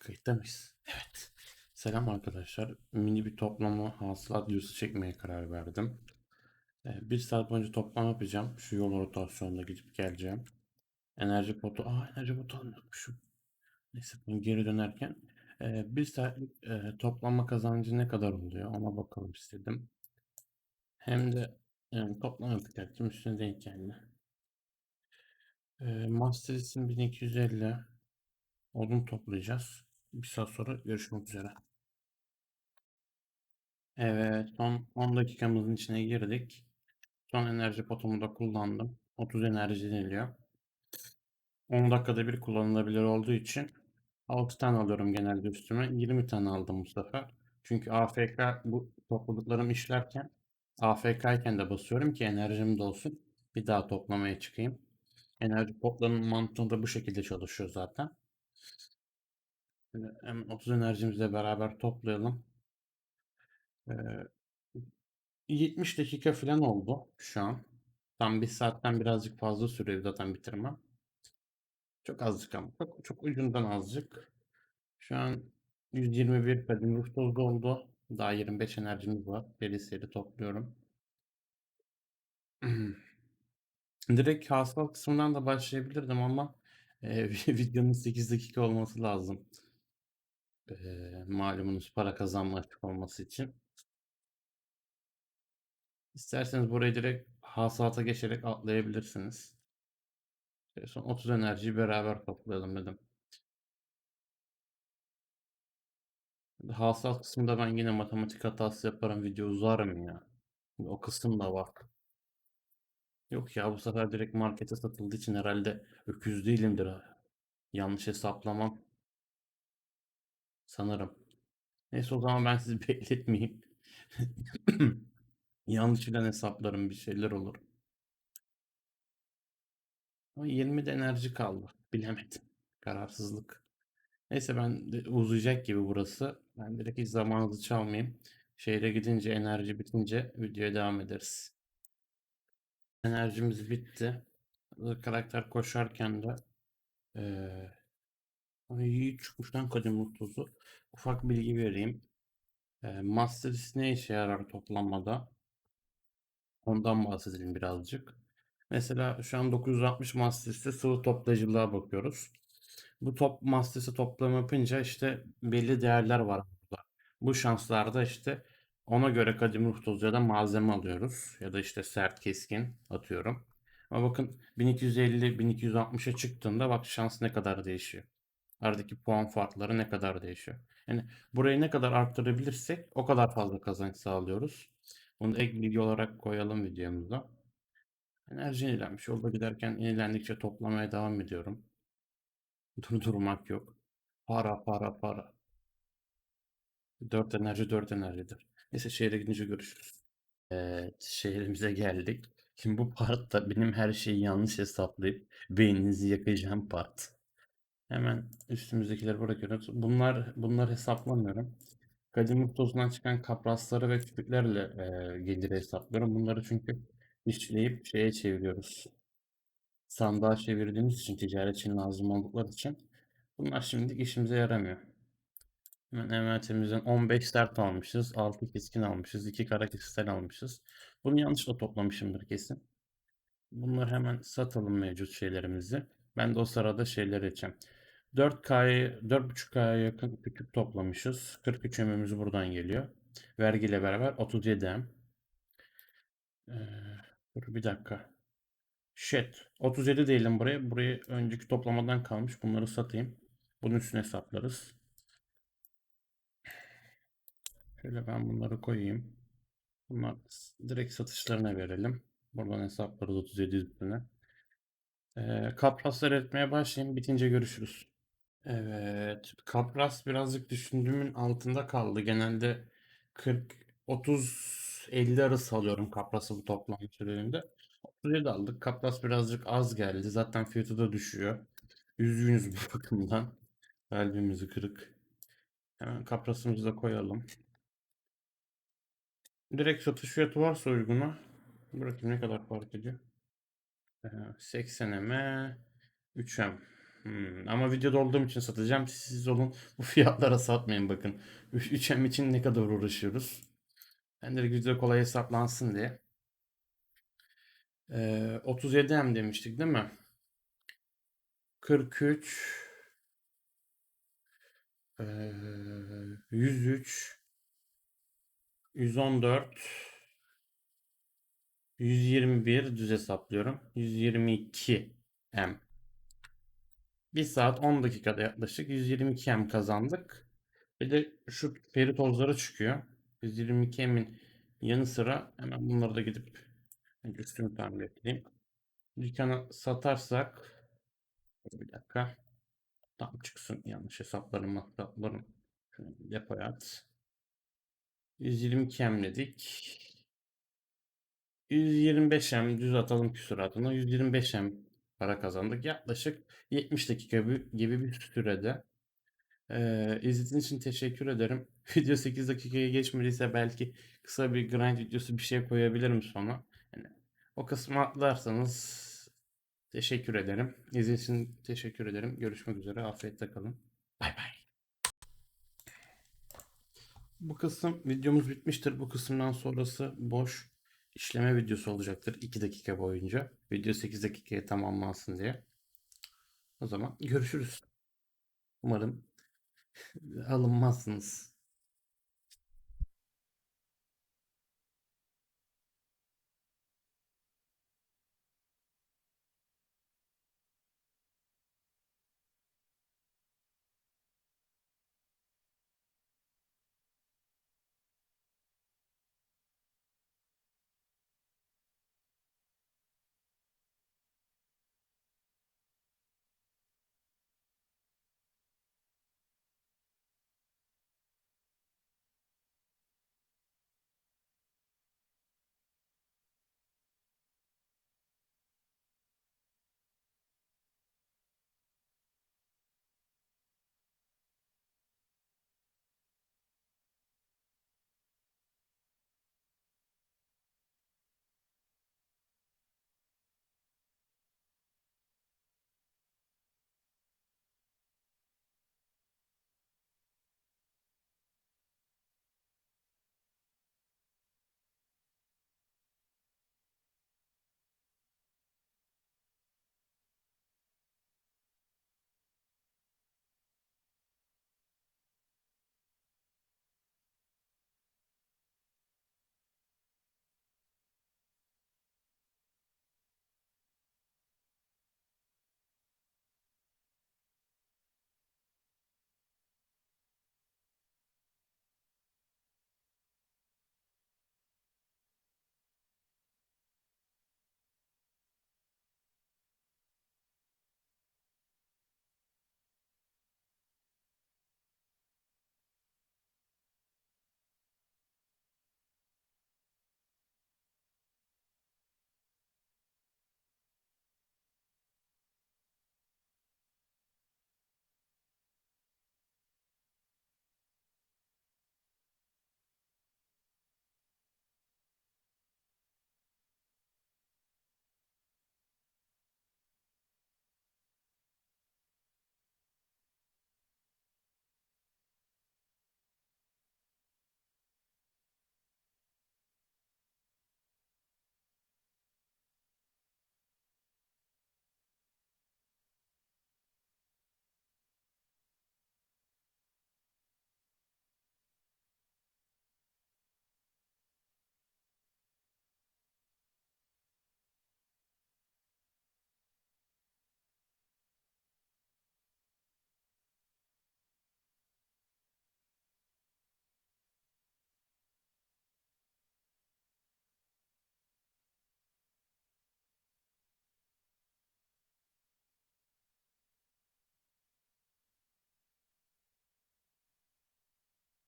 Kayıtta mıyız? Evet. Selam arkadaşlar. Mini bir toplama hasılat videosu çekmeye karar verdim. Ee, bir saat boyunca toplam yapacağım. Şu yol rotasyonunda gidip geleceğim. Enerji potu. Aa enerji potu unutmuşum. Neyse bunu geri dönerken. e, bir saatlik e, toplama kazancı ne kadar oluyor ona bakalım istedim. Hem de yani toplam yapacaktım üstüne denk geldi. E, Master için 1250 odun toplayacağız. Bir saat sonra görüşmek üzere. Evet, son 10 dakikamızın içine girdik. Son enerji potumu da kullandım. 30 enerji deniliyor. 10 dakikada bir kullanılabilir olduğu için 6 tane alıyorum genelde üstüme. 20 tane aldım bu sefer. Çünkü AFK bu topladıklarım işlerken AFK iken de basıyorum ki enerjim de olsun. Bir daha toplamaya çıkayım. Enerji potlarının mantığı da bu şekilde çalışıyor zaten. Hem 30 enerjimizle beraber toplayalım. Ee, 70 dakika falan oldu şu an. Tam bir saatten birazcık fazla sürüyor zaten bitirmem. Çok azıcık ama. Çok, çok ucundan azıcık. Şu an 121 kadim ruh tozu oldu. Daha 25 enerjimiz var. Seri seri topluyorum. Direkt hasılat kısmından da başlayabilirdim ama e, videonun 8 dakika olması lazım. Malumunuz para kazanma açık olması için. İsterseniz burayı direkt hasılata geçerek atlayabilirsiniz. Son 30 enerjiyi beraber toplayalım dedim. Hasılat kısmında ben yine matematik hatası yaparım. Video uzar mı ya? O kısım da var. Yok ya bu sefer direkt markete satıldığı için herhalde öküz değilimdir. Yanlış hesaplamam. Sanırım. Neyse o zaman ben sizi bekletmeyeyim. Yanlışlıkla hesaplarım bir şeyler olur. Ama 20 de enerji kaldı. Bilemedim. Kararsızlık. Neyse ben de uzayacak gibi burası. Ben direkt hiç zamanınızı çalmayayım. Şehre gidince enerji bitince videoya devam ederiz. Enerjimiz bitti. Karakter koşarken de eee ay çıkmış lan. Ufak bilgi vereyim. Eee Master List ne işe yarar toplamada? Ondan bahsedelim birazcık. Mesela şu an 960 Master List'te sıvı toplayıcılığa bakıyoruz. Bu top Master toplam yapınca işte belli değerler var burada. Bu şanslarda işte ona göre kadim ruh tozu ya da malzeme alıyoruz. Ya da işte sert keskin atıyorum. Ama bakın 1250-1260'a çıktığında bak şans ne kadar değişiyor. Aradaki puan farkları ne kadar değişiyor. Yani burayı ne kadar arttırabilirsek o kadar fazla kazanç sağlıyoruz. Bunu ek bilgi olarak koyalım videomuza. Enerji yenilenmiş. Yolda giderken yenilendikçe toplamaya devam ediyorum. Durdurmak yok. Para para para. 4 enerji 4 enerjidir. Neyse şehre gidince görüşürüz. Evet, şehrimize geldik. Şimdi bu partta benim her şeyi yanlış hesaplayıp beyninizi yakacağım part. Hemen üstümüzdekileri bırakıyoruz. Bunlar bunlar hesaplamıyorum. Kadim tozundan çıkan kaprasları ve küpüklerle e, geliri hesaplıyorum. Bunları çünkü işleyip şeye çeviriyoruz. Sandığa çevirdiğimiz için ticaret için lazım oldukları için bunlar şimdilik işimize yaramıyor. Hemen emanetimizen 15 start almışız. 6 keskin almışız. 2 kara kristal almışız. Bunu yanlışla toplamışımdır kesin. Bunları hemen satalım mevcut şeylerimizi. Ben de o sırada şeyler edeceğim. 4K'ya 4.5K'ya yakın küçük toplamışız. 43 ömrümüz buradan geliyor. Vergiyle beraber 37 M. Ee, dur bir dakika. Shit. 37 değilim buraya. Burayı önceki toplamadan kalmış. Bunları satayım. Bunun üstüne hesaplarız. Şöyle ben bunları koyayım. Bunlar direkt satışlarına verelim. Buradan hesaplarız 37 üstüne. Ee, kaplaslar etmeye başlayayım. Bitince görüşürüz. Evet. Kapras birazcık düşündüğümün altında kaldı. Genelde 40, 30, 50 arası alıyorum kaprası bu toplam sürelerinde. 37 aldık. Kapras birazcık az geldi. Zaten fiyatı da düşüyor. Üzgünüz bu bakımdan. Kalbimizi kırık. Hemen kaprasımızı da koyalım. Direkt satış fiyatı varsa uyguna. Bırakayım ne kadar fark ediyor. Ee, 80 M 3 M. Hmm, ama videoda olduğum için satacağım. Siz olun bu fiyatlara satmayın bakın. 3M için ne kadar uğraşıyoruz. Ben de güzel kolay hesaplansın diye. Ee, 37M demiştik değil mi? 43 ee, 103 114 121 düz hesaplıyorum. 122 M. 1 saat 10 dakikada yaklaşık 122 M kazandık. Bir de şu peri tozları çıkıyor. 122 M'in yanı sıra hemen bunları da gidip üstünü tamir edeyim. Dükkanı satarsak bir dakika. Tam çıksın yanlış hesaplarım hesaplarım. Bir depoya at. 122 M dedik. 125 M düz atalım küsuratına. 125 M para kazandık. Yaklaşık 70 dakika gibi bir sürede. Ee, izlediğiniz için teşekkür ederim. Video 8 dakikaya geçmediyse belki kısa bir grind videosu bir şey koyabilirim sonra. Yani o kısmı atlarsanız teşekkür ederim. İzlediğiniz için teşekkür ederim. Görüşmek üzere. Afiyetle kalın. Bay bay. Bu kısım videomuz bitmiştir. Bu kısımdan sonrası boş işleme videosu olacaktır 2 dakika boyunca. Video 8 dakikaya tamamlansın diye. O zaman görüşürüz. Umarım alınmazsınız.